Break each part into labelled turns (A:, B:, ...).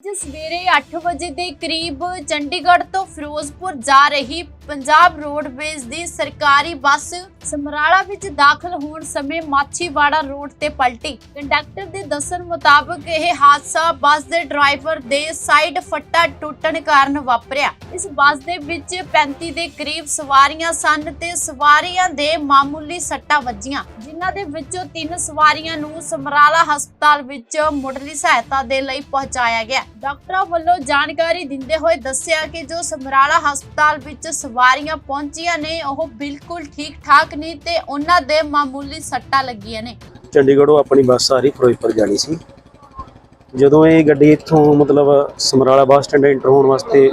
A: ਅੱਜ ਸਵੇਰੇ 8 ਵਜੇ ਦੇ ਕਰੀਬ ਚੰਡੀਗੜ੍ਹ ਤੋਂ ਫਿਰੋਜ਼ਪੁਰ ਜਾ ਰਹੀ ਪੰਜਾਬ ਰੋਡਵੇਜ਼ ਦੀ ਸਰਕਾਰੀ ਬੱਸ ਸਮਰਾਲਾ ਵਿੱਚ ਦਾਖਲ ਹੋਣ ਸਮੇਂ ਮਾਛੀਵਾੜਾ ਰੋਡ ਤੇ ਪਲਟੀ। ਕੰਡਕਟਰ ਦੇ ਦੱਸਣ ਮੁਤਾਬਕ ਇਹ ਹਾਦਸਾ ਬੱਸ ਦੇ ਡਰਾਈਵਰ ਦੇ ਸਾਈਡ ਫੱਟਾ ਟੁੱਟਣ ਕਾਰਨ ਵਾਪਰਿਆ। ਇਸ ਬੱਸ ਦੇ ਵਿੱਚ 35 ਦੇ ਕਰੀਬ ਸਵਾਰੀਆਂ ਸਨ ਤੇ ਸਵਾਰੀਆਂ ਦੇ ਮਾਮੂਲੀ ਸੱਟਾਂ ਵੱਜੀਆਂ, ਜਿਨ੍ਹਾਂ ਦੇ ਵਿੱਚੋਂ ਤਿੰਨ ਸਵਾਰੀਆਂ ਨੂੰ ਸਮਰਾਲਾ ਹਸਪਤਾਲ ਵਿੱਚ ਮੁੱਢਲੀ ਸਹਾਇਤਾ ਦੇ ਲਈ ਪਹੁੰਚਾਇਆ ਗਿਆ। ਡਾਕਟਰਾਂ ਵੱਲੋਂ ਜਾਣਕਾਰੀ ਦਿੰਦੇ ਹੋਏ ਦੱਸਿਆ ਕਿ ਜੋ ਸਮਰਾਲਾ ਹਸਪਤਾਲ ਵਿੱਚ ਸਵਾਰੀਆਂ ਪਹੁੰਚੀਆਂ ਨੇ, ਉਹ ਬਿਲਕੁਲ ਠੀਕ ਠਾਕ ਨੇ ਤੇ ਉਹਨਾਂ ਦੇ ਮਾਮੂਲੀ ਸੱਟਾਂ ਲੱਗੀਆਂ ਨੇ।
B: ਚੰਡੀਗੜ੍ਹੋਂ ਆਪਣੀ ਬੱਸ ਆ ਰਹੀ, ਫਿਰੋਜ਼ਪੁਰ ਜਾਣੀ ਸੀ। ਜਦੋਂ ਇਹ ਗੱਡੀ ਇੱਥੋਂ ਮਤਲਬ ਸਮਰਾਲਾ ਬੱਸ ਸਟੈਂਡ ਇੰਟਰ ਹੋਣ ਵਾਸਤੇ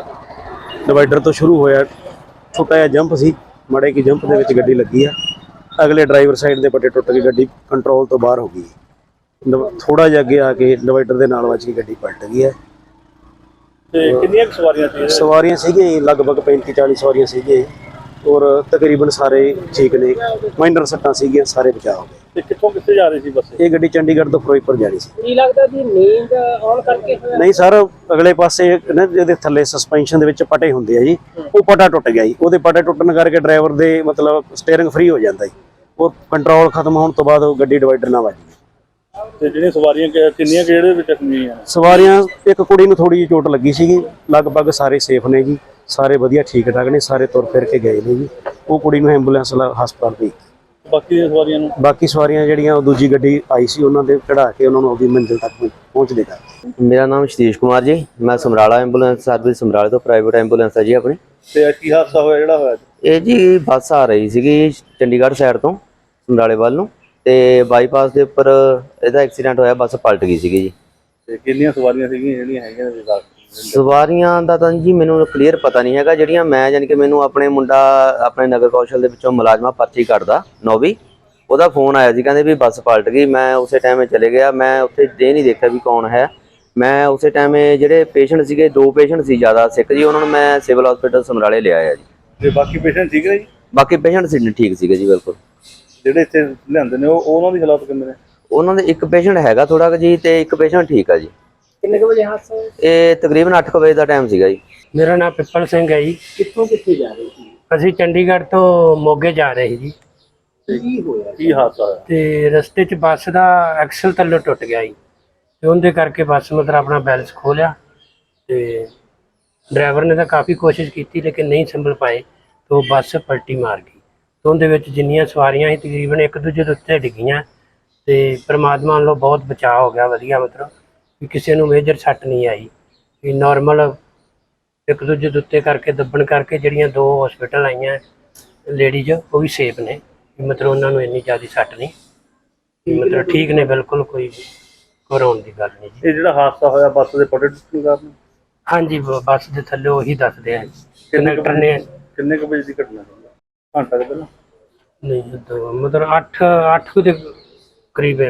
B: ਡਿਵਾਈਡਰ ਤੋਂ ਸ਼ੁਰੂ ਹੋਇਆ, ਛੋਟਾ ਜਿਹਾ ਜੰਪ ਸੀ, ਮੜੇ ਕੀ ਜੰਪ ਦੇ ਵਿੱਚ ਗੱਡੀ ਲੱਗੀ ਆ। ਅਗਲੇ ਡਰਾਈਵਰ ਸਾਈਡ ਦੇ ਪੱਟੇ ਟੁੱਟ ਕੇ ਗੱਡੀ ਕੰਟਰੋਲ ਤੋਂ ਬਾਹਰ ਹੋ ਗਈ। ਥੋੜਾ ਜਿਹਾ ਅੱਗੇ ਆ ਕੇ ਡਿਵਾਈਡਰ ਦੇ ਨਾਲ ਵੱਜ ਕੇ ਗੱਡੀ ਪਲਟ ਗਈ ਹੈ।
C: ਤੇ ਕਿੰਨੀਆਂ ਸਵਾਰੀਆਂ ਸੀ
B: ਸਵਾਰੀਆਂ ਸੀਗੀਆਂ ਲਗਭਗ 35 40 ਸਵਾਰੀਆਂ ਸੀਗੀਆਂ ਔਰ ਤਕਰੀਬਨ ਸਾਰੇ ਠੀਕ ਨੇ। ਮਾਈਨਰ ਸੱਟਾਂ ਸੀਗੀਆਂ ਸਾਰੇ ਬਚਾਅ ਹੋ ਗਏ।
C: ਤੇ ਕਿੱਥੋਂ ਕਿੱਥੇ ਜਾ ਰਹੀ ਸੀ ਬੱਸ?
B: ਇਹ ਗੱਡੀ ਚੰਡੀਗੜ੍ਹ ਤੋਂ ਫਿਰੋਜ਼ਪੁਰ ਜਾਣੀ ਸੀ।
D: ਕੀ ਲੱਗਦਾ ਵੀ ਨੀਂਦ ਆਉਣ ਕਰਕੇ
B: ਨਹੀਂ ਸਰ ਅਗਲੇ ਪਾਸੇ ਨਾ ਜਿਹਦੇ ਥੱਲੇ ਸਸਪੈਂਸ਼ਨ ਦੇ ਵਿੱਚ ਪਟੇ ਹੁੰਦੇ ਆ ਜੀ ਉਹ ਪਟਾ ਟੁੱਟ ਗਿਆ ਜੀ। ਉਹਦੇ ਪਟੇ ਟੁੱਟਣ ਕਰਕੇ ਡਰਾਈਵਰ ਦੇ ਮਤਲਬ ਸਟੀਅਰਿੰਗ ਫ੍ਰੀ ਹੋ ਜਾਂਦਾ ਜੀ। ਉਹ ਕੰਟਰੋਲ ਖਤਮ ਹੋਣ ਤੋਂ ਬਾਅਦ ਉਹ ਗੱਡੀ ਡਿਵਾਈਡਰ ਨਾਲ ਵੱਜ
C: ਤੇ ਜਿਹੜੀਆਂ ਸਵਾਰੀਆਂ ਕਿ- ਕਿੰਨੀਆਂ ਕਿਹੜੇ ਵਿੱਚ ਜ਼ਖਮੀਆਂ
B: ਸਵਾਰੀਆਂ ਇੱਕ ਕੁੜੀ ਨੂੰ ਥੋੜੀ ਜਿਹੀ ਚੋਟ ਲੱਗੀ ਸੀਗੀ। ਲਗਭਗ ਸਾਰੇ ਸੇਫ ਨੇ ਜੀ। ਸਾਰੇ ਵਧੀਆ ਠੀਕ ਠਾਕ ਨੇ। ਸਾਰੇ ਤੁਰ ਫਿਰ ਕੇ ਗਏ ਨੇ ਜੀ। ਉਹ ਕੁੜੀ ਨੂੰ ਐਂਬੂਲੈਂਸ ਨਾਲ ਹਸਪਤਾਲ ਭੇਜ।
C: ਬਾਕੀ ਦੀਆਂ ਸਵਾਰੀਆਂ ਨੂੰ?
B: ਬਾਕੀ ਸਵਾਰੀਆਂ ਜਿਹੜੀਆਂ ਉਹ ਦੂਜੀ ਗੱਡੀ ਆਈ ਸੀ ਉਹਨਾਂ ਦੇ ਚੜਾ ਕੇ ਉਹਨਾਂ ਨੂੰ ਆਪਣੀ ਮੰਜ਼ਿਲ ਤੱਕ ਪਹੁੰਚ ਦੇਗਾ
E: ਮੇਰਾ ਨਾਮ ਸ਼ਤੀਸ਼ ਕੁਮਾਰ ਜੀ। ਮੈਂ ਸਮਰਾਲਾ ਐਂਬੂਲੈਂਸ ਸਰਵਿਸ ਸਮਰਾਲੇ ਤੋਂ ਪ੍ਰਾਈਵੇਟ ਐਂਬੂਲੈਂਸ ਹੈ ਜੀ ਆਪਣੀ।
C: ਤੇ ਕੀ ਹਾਦਸਾ ਹੋਇਆ ਜਿਹੜਾ ਹੋਇਆ
E: ਇਹ ਜੀ ਬੱਸ ਆ ਰਹੀ ਸੀਗੀ ਚੰਡੀਗੜ੍ਹ ਸਾਈਡ ਤੋਂ ਸਮਰਾਲੇ ਵੱਲ ਨੂੰ। ਤੇ ਬਾਈਪਾਸ ਦੇ ਉੱਪਰ ਇਹਦਾ ਐਕਸੀਡੈਂਟ ਹੋਇਆ ਬੱਸ ਪਲਟ ਗਈ ਸੀਗੀ ਜੀ।
C: ਤੇ ਕਿੰਨੀਆਂ ਸਵਾਰੀਆਂ ਸੀਗੀਆਂ ਜਿਹੜੀਆਂ ਹੈਗੀਆਂ ਨੇ ਵਿਕਾਸ?
E: ਸਵਾਰੀਆਂ ਦਾ ਤਾਂ ਜੀ ਮੈਨੂੰ ਕਲੀਅਰ ਪਤਾ ਨਹੀਂ ਹੈਗਾ ਜਿਹੜੀਆਂ ਮੈਂ ਯਾਨੀ ਕਿ ਮੈਨੂੰ ਆਪਣੇ ਮੁੰਡਾ ਆਪਣੇ ਨਗਰ ਕੌਸ਼ਲ ਦੇ ਵਿੱਚੋਂ ਮੁਲਾਜ਼ਮਾ ਪਰਚੀ ਕੱਢਦਾ ਨੌਵੀਂ। ਉਹਦਾ ਫੋਨ ਆਇਆ ਸੀ ਕਹਿੰਦੇ ਵੀ ਬੱਸ ਪਲਟ ਗਈ ਮੈਂ ਉਸੇ ਟਾਈਮ ਚਲੇ ਗਿਆ ਮੈਂ ਉੱਥੇ ਇਹ ਨਹੀਂ ਦੇਖਿਆ ਵੀ ਕੌਣ ਹੈ। ਮੈਂ ਉਸੇ ਟਾਈਮ ਜਿਹੜੇ ਪੇਸ਼ੈਂਟ ਸੀਗੇ ਦੋ ਪੇਸ਼ੈਂਟ ਸੀ ਜ਼ਿਆਦਾ ਸਿੱਖ ਜੀ ਉਹਨਾਂ ਨੂੰ ਮੈਂ ਸਿਵਲ ਹਸਪੀਟਲ ਸਮਰਾਲੇ ਲਿਆਇਆ ਜੀ।
C: ਤੇ ਬਾਕੀ ਪੇਸ਼ੈਂਟ ਠੀਕ ਨੇ ਜੀ?
E: ਬਾਕੀ ਪੇਸ਼ੈਂਟ ਸੀ ਠੀਕ ਸੀਗੇ ਜੀ ਬਿਲਕੁਲ।
C: ਜਿਹੜੇ ਇੱਥੇ ਲਿਆਂਦੇ ਨੇ ਉਹ ਉਹਨਾਂ ਦੀ ਹਾਲਤ ਕਿੰਨੇ ਨੇ?
E: ਉਹਨਾਂ ਦੇ ਇੱਕ ਪੇਸ਼ੈਂਟ ਹੈਗਾ ਥੋੜਾ ਕੁ ਜੀ ਤੇ ਇੱਕ ਪੇਸ਼ੈਂਟ ਠੀਕ ਆ ਜੀ।
D: ਕਿੰਨੇ ਕੁ ਵਜੇ ਹਾਦਸਾ ਹੋਇਆ?
E: ਇਹ ਤਕਰੀਬਨ 8 ਵਜੇ ਦਾ ਟਾਈਮ ਸੀਗਾ ਜੀ।
F: ਮੇਰਾ ਨਾਮ ਪਿੱਪਲ ਸਿੰਘ ਹੈ ਜੀ।
D: ਕਿੱਥੋਂ ਕਿੱਥੇ ਜਾ ਰਹੇ ਸੀ?
F: ਅਸੀਂ ਚੰਡੀਗੜ੍ਹ ਤੋਂ ਮੋਗੇ ਜਾ ਰਹੇ ਸੀ ਜੀ।
D: ਕੀ ਹੋਇਆ?
C: ਕੀ ਹਾਦਸਾ ਹੋਇਆ?
F: ਤੇ ਰਸਤੇ 'ਚ ਬੱਸ ਦਾ ਐਕਸਲ ਥੱਲੇ ਟੁੱਟ ਗਿਆ ਜੀ। ਤੇ ਉਹਦੇ ਕਰਕੇ ਬੱਸ ਮਤਲਬ ਆਪਣਾ ਬੈਲੈਂਸ ਖੋ ਲਿਆ ਤੇ ਡਰਾਈਵਰ ਨੇ ਤਾਂ ਕਾਫੀ ਕੋਸ਼ਿਸ਼ ਕੀਤੀ ਲੇਕਿਨ ਨਹੀਂ ਸੰਭਲ ਪਾਏ ਤੇ ਉਹ ਬੱਸ ਪਲਟੀ ਮਾਰ ਗਈ। ਤੇ ਉਹਦੇ ਵਿੱਚ ਜਿੰਨੀਆਂ ਸਵਾਰੀਆਂ ਸੀ ਤਕਰੀਬਨ ਇੱਕ ਦੂਜੇ ਦੇ ਉੱਤੇ ਡਿੱਗੀਆਂ ਤੇ ਪ੍ਰਮਾਤਮਾ ਵੱਲੋਂ ਬਹੁਤ ਬਚਾਅ ਹੋ ਗਿਆ ਵਧੀਆ ਮਤਲਬ ਵੀ ਕਿਸੇ ਨੂੰ ਮੇਜਰ ਸੱਟ ਨਹੀਂ ਆਈ। ਵੀ ਨਾਰਮਲ ਇੱਕ ਦੂਜੇ ਦੇ ਉੱਤੇ ਕਰਕੇ ਦੱਬਣ ਕਰਕੇ ਜਿਹੜੀਆਂ ਦੋ ਹਸਪੀਟਲ ਆਈਆਂ ਲੇਡੀਜ਼ ਉਹ ਵੀ ਸੇਫ ਨੇ। ਮਤਲਬ ਉਹਨਾਂ ਨੂੰ ਇੰਨੀ ਜ਼ਿਆਦਾ ਸੱਟ ਨਹੀਂ। ਮਤਲਬ ਠੀਕ ਨੇ ਬਿਲਕੁਲ ਕੋਈ ਘਬਰਾਉਣ ਦੀ ਗੱਲ ਨਹੀਂ ਜੀ।
C: ਇਹ ਜਿਹੜਾ ਹਾਦਸਾ ਹੋਇਆ ਬੱਸ ਦੇ ਪਟੇ ਟੁੱਟਣ ਕਾਰਨ?
F: ਹਾਂਜੀ ਬੱਸ ਦੇ ਥੱਲੇ ਉਹੀ ਦੱਸਦੇ ਆ।
C: ਕਿੰਨੇ ਕੁ
F: ਕੰਡਕਟਰ ਨੇ
C: ਕਿੰਨੇ ਕੁ ਵਜੇ ਦੀ ਘਟਨਾ? ਘੰਟਾ ਪਹਿਲਾਂ?
F: ਨਹੀਂ ਦੋ- ਮਤਲਬ 8 8 ਦੇ ਕਰੀਬ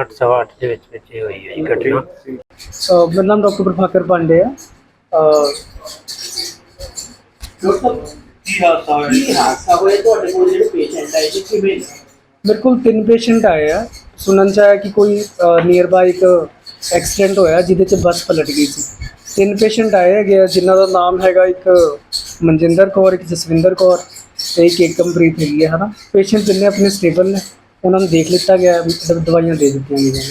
F: 8 ਸਵਾ 8 ਦੇ ਵਿੱਚ ਵਿੱਚ ਇਹ ਹੋਈ ਹੈ ਜੀ ਘਟਨਾ।
D: ਅਹ ਮੇਰਾ ਨਾਮ ਡਾਕਟਰ ਪ੍ਰਭਾਕਰ ਪਾਂਡੇ ਆ। ਅਹ
C: ਕੀ ਹਾਦਸਾ ਹੋਇਆ?
D: ਕੀ ਹਾਦਸਾ ਹੋਇਆ? ਤੁਹਾਡੇ ਕੋਲ ਜਿਹੜੇ ਪੇਸ਼ੈਂਟ ਆਏ ਸੀ ਕਿਵੇਂ ਮੇਰੇ ਕੋਲ ਤਿੰਨ ਪੇਸ਼ੈਂਟ ਆਏ ਆ। ਸੁਣਨ ਚ ਆਇਆ ਕਿ ਕੋਈ ਨੀਅਰ ਬਾਈ ਇੱਕ ਐਕਸੀਡੈਂਟ ਹੋਇਆ ਜਿਹਦੇ ਚ ਬੱਸ ਪਲਟ ਗਈ ਸੀ। ਤਿੰਨ ਪੇਸ਼ੈਂਟ ਆਏ ਹੈਗੇ ਆ ਜਿਨ੍ਹਾਂ ਦਾ ਨਾਮ ਹੈਗਾ ਇੱਕ ਮਨਜਿੰਦਰ ਕੌਰ ਇੱਕ ਜਸਵਿੰਦਰ ਕੌਰ। ਤੇ ਇੱਕ ਏਕਮਪ੍ਰੀਤ ਹੈਗੀ ਹੈ ਹਨਾ? ਪੇਸ਼ੈਂਟ ਜਿੰਨੇ ਆਪਣੇ ਸਟੇਬਲ ਨੇ ਉਹਨਾਂ ਨੂੰ ਦੇਖ ਲਿੱਤਾ ਗਿਆ ਹੈ, ਦ- ਦਵਾਈਆਂ ਦੇ ਦਿੱਤੀਆਂ ਗਈਆਂ ਨੇ।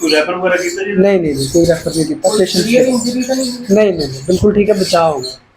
C: ਕੋਈ ਰੈਫਰ ਵਗੈਰਾ ਕੀਤਾ ਜੀ?
D: ਨਹੀਂ ਨਹੀਂ ਨਹੀਂ, ਕੋਈ ਰੈਫਰ ਨਹੀਂ ਕੀਤਾ ਪੇਸ਼ੈਂਟ ਨਹੀਂ ਨਹੀਂ ਨਹੀਂ, ਬਿਲਕੁਲ ਠੀਕ ਹੈ ਬਚਾਅ ਹੋ ਗਿਆ।